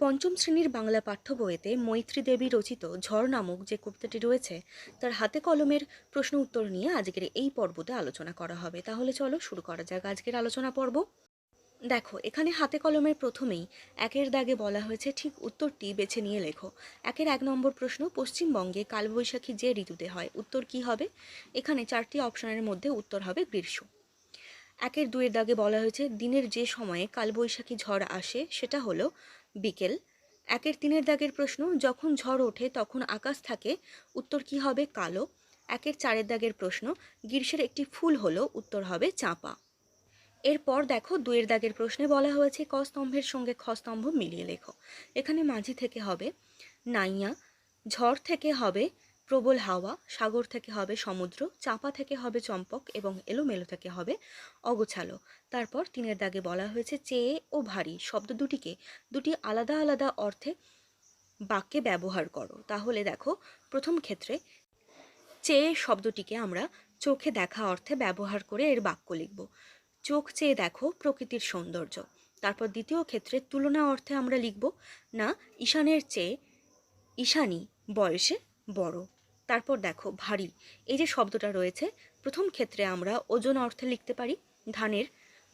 পঞ্চম শ্রেণির বাংলা পাঠ্য বইয়েতে মৈত্রী দেবী রচিত ঝড় নামক যে কবিতাটি রয়েছে, তার হাতে কলমের প্রশ্ন উত্তর নিয়ে আজকের এই পর্বতে আলোচনা করা হবে। তাহলে চলো শুরু করা যাক আজকের আলোচনা পর্ব। দেখো, এখানে হাতে কলমের প্রথমেই একের দাগে বলা হয়েছে, ঠিক উত্তরটি বেছে নিয়ে লেখো। একের এক নম্বর প্রশ্ন, পশ্চিমবঙ্গে কালবৈশাখী যে ঋতুতে হয়, উত্তর কি হবে? এখানে চারটি অপশনের মধ্যে উত্তর হবে গ্রীষ্ম। একের দুয়ের দাগে বলা হয়েছে, দিনের যে সময়ে কালবৈশাখী ঝড় আসে, সেটা হলো বিকেল। একের তিনের দাগের প্রশ্ন, যখন ঝড় ওঠে তখন আকাশ থাকে, উত্তর কি হবে? কালো। একের চারের দাগের প্রশ্ন, গ্রীষ্মের একটি ফুল হলো, উত্তর হবে চাঁপা। এরপর দেখো দুয়ের দাগের প্রশ্নে বলা হয়েছে, ক স্তম্ভের সঙ্গে খ স্তম্ভ মিলিয়ে লেখো। এখানে মাঝি থেকে হবে নাইয়া, ঝড় থেকে হবে প্রবল হাওয়া, সাগর থেকে হবে সমুদ্র, চাপা থেকে হবে চম্পক এবং এলোমেলো থেকে হবে অগোছালো। তারপর তিনের দাগে বলা হয়েছে চেয়ে ও ভারী শব্দ দুটিকে। দুটি আলাদা আলাদা অর্থে বাক্যে ব্যবহার করো। তাহলে দেখো, প্রথম ক্ষেত্রে চেয়ে শব্দটিকে আমরা চোখে দেখা অর্থে ব্যবহার করে এর বাক্য লিখব। চোখ চেয়ে দেখো প্রকৃতির সৌন্দর্য। তারপর দ্বিতীয় ক্ষেত্রে তুলনা অর্থে আমরা লিখব, না, ঈশানের চেয়ে ঈশানী বয়সে বড়। তারপর দেখো ভারী। এই যে শব্দটা রয়েছে, প্রথম ক্ষেত্রে আমরা ওজন অর্থে লিখতে পারি, ধানের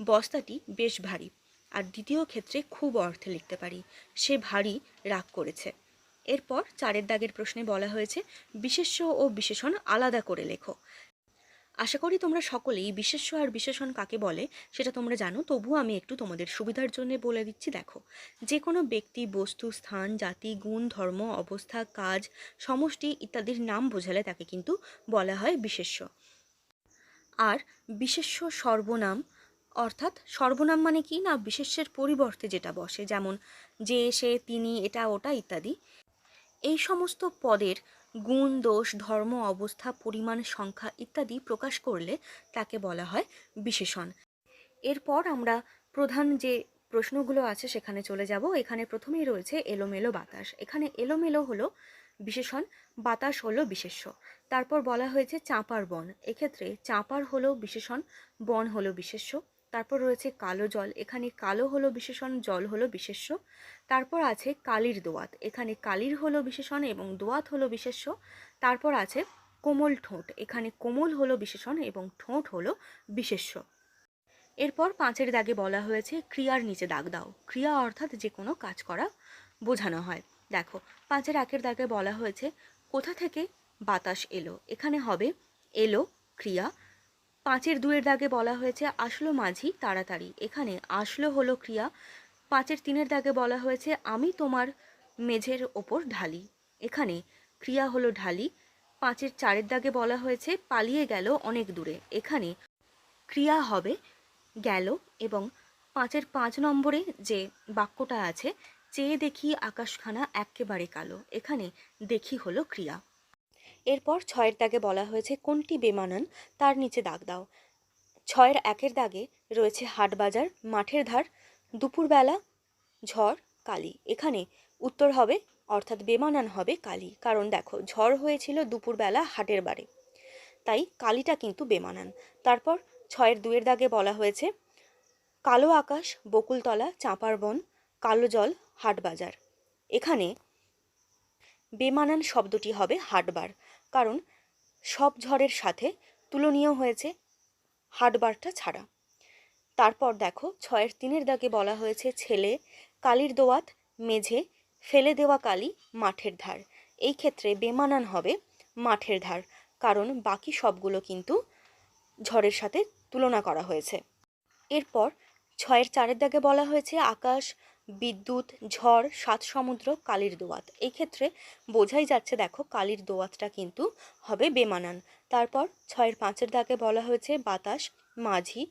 বস্তাটি বেশ ভারী। আর দ্বিতীয় ক্ষেত্রে খুব অর্থে লিখতে পারি, সে ভারী রাগ করেছে। এরপর চারের দাগের প্রশ্নে বলা হয়েছে, বিশেষ্য ও বিশেষণ আলাদা করে লেখো। আশা করি তোমরা সকলেই বিশেষ্য আর বিশেষণ কাকে বলে সেটা তোমরা জানো, তবুও আমি একটু তোমাদের সুবিধার জন্য বলে দিচ্ছি, দেখো। যে কোনো ব্যক্তি, বস্তু, স্থান, জাতি, গুণ, ধর্ম, অবস্থা, কাজ, সমষ্টি ইত্যাদির নাম বোঝালে তাকে কিন্তু বলা হয় বিশেষ্য। আর বিশেষ্য সর্বনাম, অর্থাৎ সর্বনাম মানে কি? না, বিশেষ্যের পরিবর্তে যেটা বসে, যেমন যে, সে, তিনি, এটা, ওটা ইত্যাদি। এই সমস্ত পদের গুণ, দোষ, ধর্ম, অবস্থা, পরিমাণ, সংখ্যা ইত্যাদি প্রকাশ করলে তাকে বলা হয় বিশেষণ। এরপর আমরা প্রধান যে প্রশ্নগুলো আছে সেখানে চলে যাব। এখানে প্রথমেই রয়েছে এলোমেলো বাতাস। এখানে এলোমেলো হলো বিশেষণ, বাতাস হলো বিশেষ্য। তারপর বলা হয়েছে চাঁপার বন। এক্ষেত্রে চাঁপার হলো বিশেষণ, বন হলো বিশেষ্য। তারপর রয়েছে কালো জল। এখানে কালো হলো বিশেষণ, জল হলো বিশেষ্য। তারপর আছে কালির দোয়াত। এখানে কালির হলো বিশেষণ এবং দোয়াত হলো বিশেষ্য। তারপর আছে কোমল ঠোঁট। এখানে কোমল হলো বিশেষণ এবং ঠোঁট হলো বিশেষ্য। এরপর পাঁচের দাগে বলা হয়েছে ক্রিয়ার নিচে দাগ দাও। ক্রিয়া অর্থাৎ যে কোনো কাজ করা বোঝানো হয়। দেখো, পাঁচের একের দাগে বলা হয়েছে কোথা থেকে বাতাস এলো? এখানে হবে এলো ক্রিয়া। পাঁচের দুয়ের দাগে বলা হয়েছে আসলো মাঝি, তাড়াতাড়ি। এখানে আসলো হলো ক্রিয়া, পাঁচের তিনের দাগে বলা হয়েছে আমি তোমার মেঝের ওপর ঢালি। এখানে ক্রিয়া হলো ঢালি, পাঁচের চারের দাগে বলা হয়েছে পালিয়ে গেল অনেক দূরে। এখানে ক্রিয়া হবে গেল এবং পাঁচের পাঁচ নম্বরে যে বাক্যটা আছে, চেয়ে দেখি আকাশখানা একেবারে কালো। এখানে দেখি হলো ক্রিয়া। এরপর ছয়ের দাগে বলা হয়েছে কোনটি বেমানান, তার নিচে দাগ দাও। ছয়ের একের দাগে রয়েছে হাট বাজার মাঠের ধার, দুপুরবেলা, ঝড়, কালি। এখানে উত্তর হবে, অর্থাৎ বেমানান হবে কালি। কারণ দেখো, ঝড় হয়েছিল দুপুরবেলা হাটের বারে। তাই কালিটা কিন্তু বেমানান। তারপর ছয়ের দুয়ের দাগে বলা হয়েছে, কালো আকাশ, বকুলতলা, চাঁপার বন, কালো জল, হাটবাজার। এখানে বেমানান শব্দটি হবে হাটবার। কারণ সব ঝড়ের সাথে তুলনীয় হয়েছে হাটবারটা ছাড়া। তারপর দেখো ছয়ের তিনের দাগে বলা হয়েছে, ছেলে কালির দোয়াত মেঝে ফেলে দেওয়া কালি মাঠের ধার। এই ক্ষেত্রে বেমানান হবে মাঠের ধার, কারণ বাকি সবগুলো কিন্তু ঝড়ের সাথে তুলনা করা হয়েছে। এরপর ছয়ের চারের দাগে বলা হয়েছে, আকাশ বিদ্যুৎ, ঝড় সাত সমুদ্র কালির দোয়াত। এই ক্ষেত্রে বোঝাই যাচ্ছে, দেখো, কালির দোয়াতটা কিন্তু হবে বেমানান। তারপর ছয়ের পাঁচের দাগে বলা হয়েছে, বাতাস, মাঝি,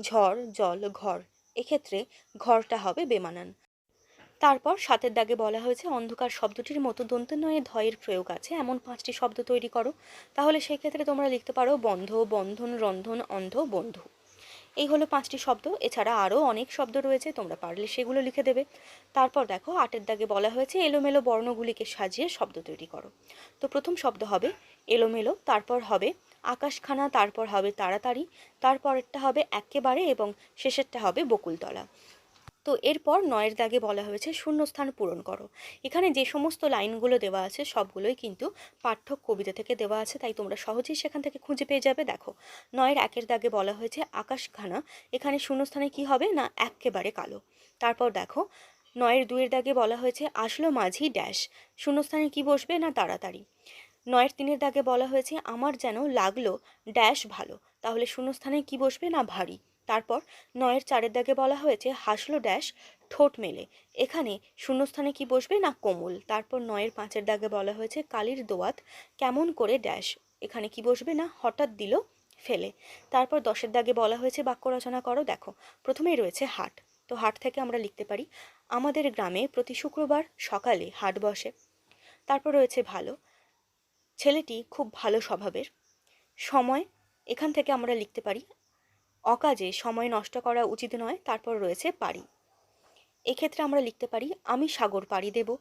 ঝড়, জল, ঘর। এক্ষেত্রে ঘরটা হবে বেমানান। তারপর সাতের দাগে বলা হয়েছে, অন্ধকার শব্দটির মতো দন্তনয়ে ধয়ের প্রয়োগ আছে। এমন পাঁচটি শব্দ তৈরি করো। তাহলে সেই ক্ষেত্রে তোমরা লিখতে পারো, বন্ধ, বন্ধন, রন্ধন, অন্ধ, বন্ধু। এই হলো পাঁচটি শব্দ, এছাড়া আরও অনেক শব্দ রয়েছে, তোমরা পারলে সেগুলো লিখে দেবে। তারপর দেখো, আটের দাগে বলা হয়েছে, এলোমেলো বর্ণগুলিকে সাজিয়ে শব্দ তৈরি করো। তো প্রথম শব্দ হবে এলোমেলো, তারপর হবে আকাশখানা, তারপর হবে তাড়াতাড়ি, তারপরেরটা হবে একেবারে এবং শেষেরটা হবে বকুলতলা। তো এরপর নয়ের দাগে বলা হয়েছে, শূন্যস্থান পূরণ করো। এখানে যে সমস্ত লাইনগুলো দেওয়া আছে, সবগুলোই কিন্তু পাঠ্য কবিতা থেকে দেওয়া আছে, তাই তোমরা সহজেই সেখান থেকে খুঁজে পেয়ে যাবে। দেখো, নয়ের একের দাগে বলা হয়েছে আকাশ ঘানা এখানে শূন্যস্থানে কি হবে? না, একেবারে কালো। তারপর দেখো, নয়ের দুয়ের দাগে বলা হয়েছে, আসলো মাঝি ড্যাশ। শূন্যস্থানে কি বসবে? না, তাড়াতাড়ি। নয়ের তিনের দাগে বলা হয়েছে, আমার যেন লাগল ড্যাশ ভালো। তাহলে শূন্যস্থানে কি বসবে? না, ভারী। তারপর নয়ের চারের দাগে বলা হয়েছে, হাসলো ড্যাশ ঠোঁট মেলে। এখানে শূন্যস্থানে কি বসবে না কোমল? তারপর নয়ের পাঁচের দাগে বলা হয়েছে, কালির দোয়াত, কেমন করে ড্যাশ এখানে কি বসবে না? হঠাৎ দিল, ফেলে। তারপর দশের দাগে বলা হয়েছে, বাক্য রচনা করো, দেখো। প্রথমেই রয়েছে হাট। তো হাট থেকে আমরা লিখতে পারি, আমাদের গ্রামে প্রতি শুক্রবার সকালে হাট বসে। তারপর রয়েছে ভালো। ছেলেটি খুব ভালো স্বভাবের। সময়, এখান থেকে আমরা লিখতে পারি অকাজে সময় নষ্ট করা উচিত নয়, তারপর রয়েছে পারি এক্ষেত্রে আমরা লিখতে পারি, আমি সাগর পাড়ি দেব।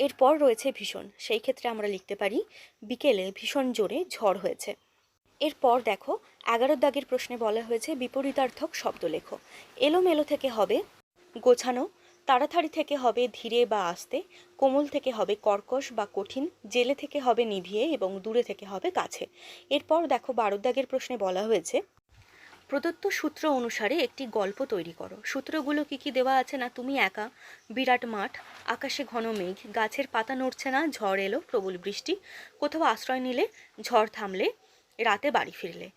এরপর রয়েছে ভীষণ, সেই ক্ষেত্রে আমরা লিখতে পারি, বিকেলে ভীষণ জোরে ঝড় হয়েছে। এরপর দেখো, এগারো দাগের প্রশ্নে বলা হয়েছে, বিপরীতার্থক শব্দ লেখো। এলোমেলো থেকে হবে গোছানো, তাড়াতাড়ি থেকে হবে ধীরে বা আস্তে, কোমল থেকে হবে কর্কশ বা কঠিন, জেলে থেকে হবে নিভিয়ে এবং দূরে থেকে হবে কাছে। এরপর দেখো, বারো দাগের প্রশ্নে বলা হয়েছে প্রদত্ত সূত্র অনুসারে একটি গল্প তৈরি করো। সূত্রগুলো কি কি দেওয়া আছে না? তুমি একা। বিরাট মাঠ, আকাশে ঘন মেঘ, গাছের পাতা নড়ছে না, ঝড় এলো, প্রবল বৃষ্টি। কোথাও আশ্রয় নিলে, ঝড় থামলে, রাতে বাড়ি ফিরলে।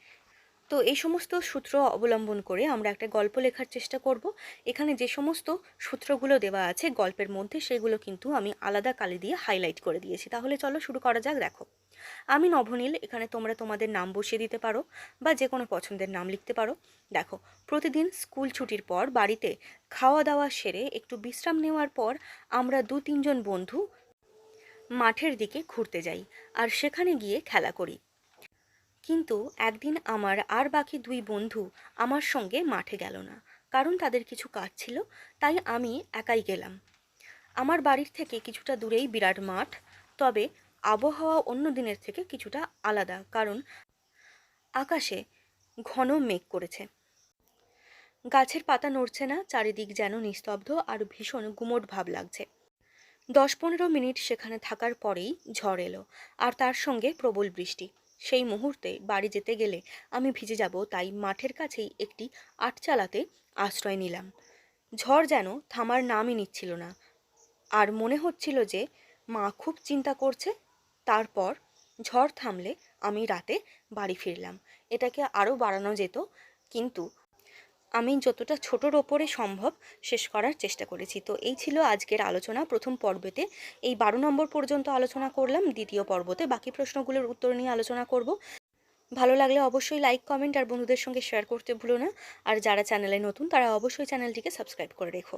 তো এই সমস্ত সূত্র অবলম্বন করে আমরা একটা গল্প লেখার চেষ্টা করব। এখানে যে সমস্ত সূত্রগুলো দেওয়া আছে গল্পের মধ্যে, সেগুলো কিন্তু আমি আলাদা কালি দিয়ে হাইলাইট করে দিয়েছি। তাহলে চলো শুরু করা যাক, দেখো। আমি নভনীল, এখানে তোমরা তোমাদের নাম বসিয়ে দিতে পারো বা যে কোনো পছন্দের নাম লিখতে পারো। দেখো, প্রতিদিন স্কুল ছুটির পর বাড়িতে খাওয়া দাওয়া সেরে একটু বিশ্রাম নেওয়ার পর আমরা দু তিনজন বন্ধু মাঠের দিকে ঘুরতে যাই আর সেখানে গিয়ে খেলা করি। কিন্তু একদিন আমার আর বাকি দুই বন্ধু আমার সঙ্গে মাঠে গেল না, কারণ তাদের কিছু কাজ ছিল, তাই আমি একাই গেলাম। আমার বাড়ির থেকে কিছুটা দূরেই বিরাট মাঠ, তবে আবহাওয়া অন্য দিনের থেকে কিছুটা আলাদা, কারণ আকাশে ঘন মেঘ করেছে। গাছের পাতা নড়ছে না, চারিদিক যেন নিস্তব্ধ আর ভীষণ গুমোট ভাব লাগছে। দশ পনেরো মিনিট সেখানে থাকার পরেই ঝড় এলো, আর তার সঙ্গে প্রবল বৃষ্টি। সেই মুহূর্তে বাড়ি যেতে গেলে আমি ভিজে যাব, তাই মাঠের কাছেই একটি আটচালাতে আশ্রয় নিলাম। ঝড় যেন থামার নামই নিচ্ছিল না, আর মনে হচ্ছিল যে মা খুব চিন্তা করছে তারপর ঝড় থামলে আমি রাতে বাড়ি ফিরলাম। এটাকে আরও বাড়ানো যেত, কিন্তু আমি যতটা ছোটোর ওপরে সম্ভব শেষ করার চেষ্টা করেছি। তো এই ছিল আজকের আলোচনা। প্রথম পর্বেতে এই বারো নম্বর পর্যন্ত আলোচনা করলাম, দ্বিতীয় পর্বতে বাকি প্রশ্নগুলোর উত্তর নিয়ে আলোচনা করব। ভালো লাগলে অবশ্যই লাইক, কমেন্ট আর বন্ধুদের সঙ্গে শেয়ার করতে ভুলো না। আর যারা চ্যানেলে নতুন, তারা অবশ্যই চ্যানেলটিকে সাবস্ক্রাইব করে রেখো।